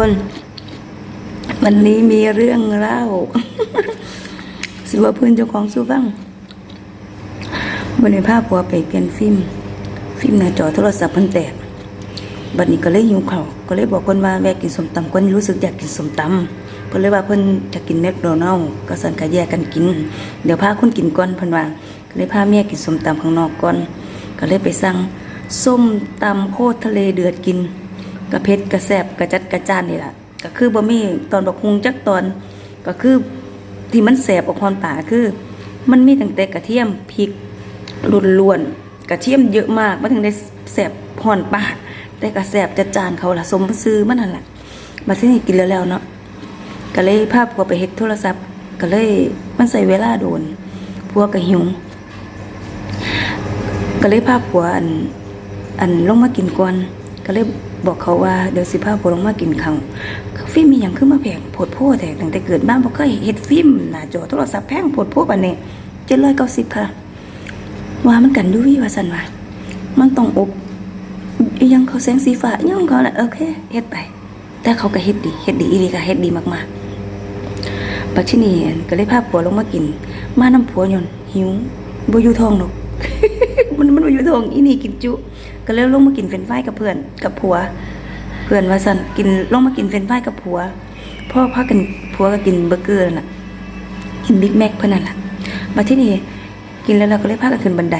คน วันนี้มีเรื่องเล่า สิว่าเพื่อนเจ้าของสู้ฟังวันนี้ภาพผัวไปเปลี่ยนฟิล์มฟิล์มหน้าจอโทรศัพท์เพิ่นแตกบัดนี้ก็เลยหิวเขาก็เลยบอกเพิ่นว่าแวะกินส้มตำก่อนรู้สึกอยากกินส้มตำเพิ่นเลยว่าเพิ่นจะกินแมคโดนัลด์ก็สั่นก็แยกกันกิน เดี๋ยวพาคุณกินก่อนเพิ่นว่าก็เลยพาเมียกินส้มตำข้างนอกก่อน ก็เลยไปสั่งส้มตำโคตรทะเลเดือดกิน กระเพ็ดกระแซบกระจัดกระจานนี่แหละก็คือบ่มีตอนบักฮุงจักตอนก็คือที่มันแสบออกความป่าคือ มันมีตั้งแต่กระเทียมพริกล้วนๆกระเทียมเยอะมากมันถึงได้แสบพอนปากแต่กระแสบจะจานเขาละสมซื้อมันนั่นแหละมาที่นี่กินแล้วแล้วเนาะก็เลยพาพผัวไปเฮ็ดโทรศัพท์ ก็เลยมันใส่เวลาโดนผัวก็หิวก็เลยพาพผัวอันอันลงมากินก่อนก็เลย บอกเขาว่าเดี๋ยวสิพาผัวลงมากินข้าวฟิล์มมีหยังขึ้นมาแพงโพดโพแท้ตั้งแต่เกิดมานบ่เคยเฮ็ดฟิล์มหน้าจอโทรศัพท์แพงโพดโพปานนี้790ค่ะ ว่ามันกันอยู่วิว่าซั่นว่ามันต้องอบยังเขาแสงสีฟ้ายังเขาน่ะโอเคเฮ็ดไป แต่เขาก็เฮ็ดดีเฮ็ดดีอีหลีก็เฮ็ดดีมากๆปักชินีก็เลยพาผัวลงมากิน มาน้ำผัวยนหิวบ่อยู่ท้องดอกมันมันบ่อยู่ท้องอีนี่กินจุ ก็เลยลงมากินเฟรนช์ฟรายกับเพื่อนกับผัว เพื่อนว่าสันกินลงมากินเฟรนช์ฟรายกับผัวพ่อพากันผัวก็กินเบอร์เกอร์นั่นน่ะกินบิ๊กแม็กเพื่อนนั่นแหละมาที่นี่กินแล้วเราก็เลยพากันขึ้นบันได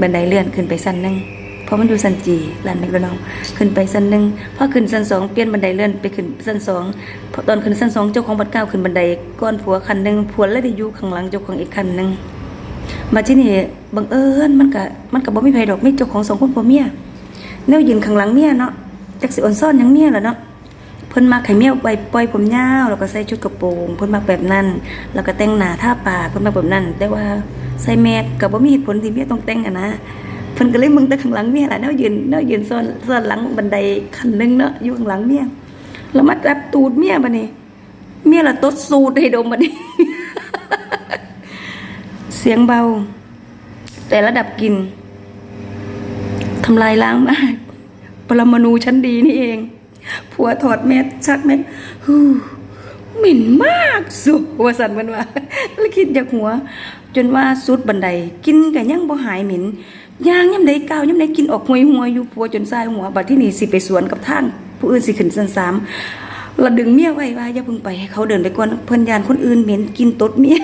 บันไดเลื่อนขึ้นไปสั้นนึงเพราะมันอยู่สั้นจีร้านแมคโดนัลด์ขึ้นไปสั้นหนึ่งพอขึ้นสั้นสองเปลี่ยนบันไดเลื่อนไปขึ้นสั้นสองพอตอนขึ้นสั้นสองเจ้าของบัดเก้าขึ้นบันไดก้อนผัวคันหนึ่งผัวเลยได้อยู่ข้างหลังเจ้าของอีกคันหนึ่งมาที่นี่บังเอิญมันก็มันก็บ่มีไผดอกมีเจ้าของสองคนผัวเมีย แนวยืนข้างหลังเมียเนาะจักสิอ่อนซ่อนยังเมียล่ะเนาะเพิ่นมักให้เมียไว้ปล่อยผมยาวแล้วก็ใส่ชุดกระโปรงเพิ่นมักแบบนั้น แล้วก็แต่งหน้าทาปากเพิ่นมักแบบนั้น แต่ว่าใส่แมสก็บ่มีเหตุผลที่เมียต้องแต่งอะนะเพิ่นก็เลยมึงแต่ข้างหลังเมียล่ะแนวยืนแนวยืนซ้อนซ้อนหลังบันไดขั้นหนึงเนาะอยู่ข้างหลังเมียแล้วมาจับตูดเมียบัดนี้เมียละตดสูดให้ดมบัดนี้เสียงเบา แต่ระดับกลิน ทำลายล้างมาก ปรมาณูชั้นดีนี่เอง ผัวถอดแมสชักแมสฮู้เหม็นมากสุว่าสันมันว่าแล้วคิดจากหัว จนว่าสุดบันได กินกันยังบ่หายเหม็นย่างย่ำใดก้าวย่ำใดกินออกหวยหัวอยู่ผัวจนทรายหัวบัดที่นี่สิไปสวนกับทางผู้อื่นสิขึ้นสันสามเระดึงเมียไว้ว่าอย่าพิ่งไปให้เขาเดินไปก่อนเพิ่นยานคนอื่นเหม็นกินตดเมีย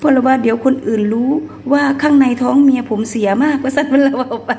เพราะว่าเดี๋ยวคนอื่นรู้ว่าข้างในท้องเมียผมเสียมากว่าสัตว์มันเราเอาไป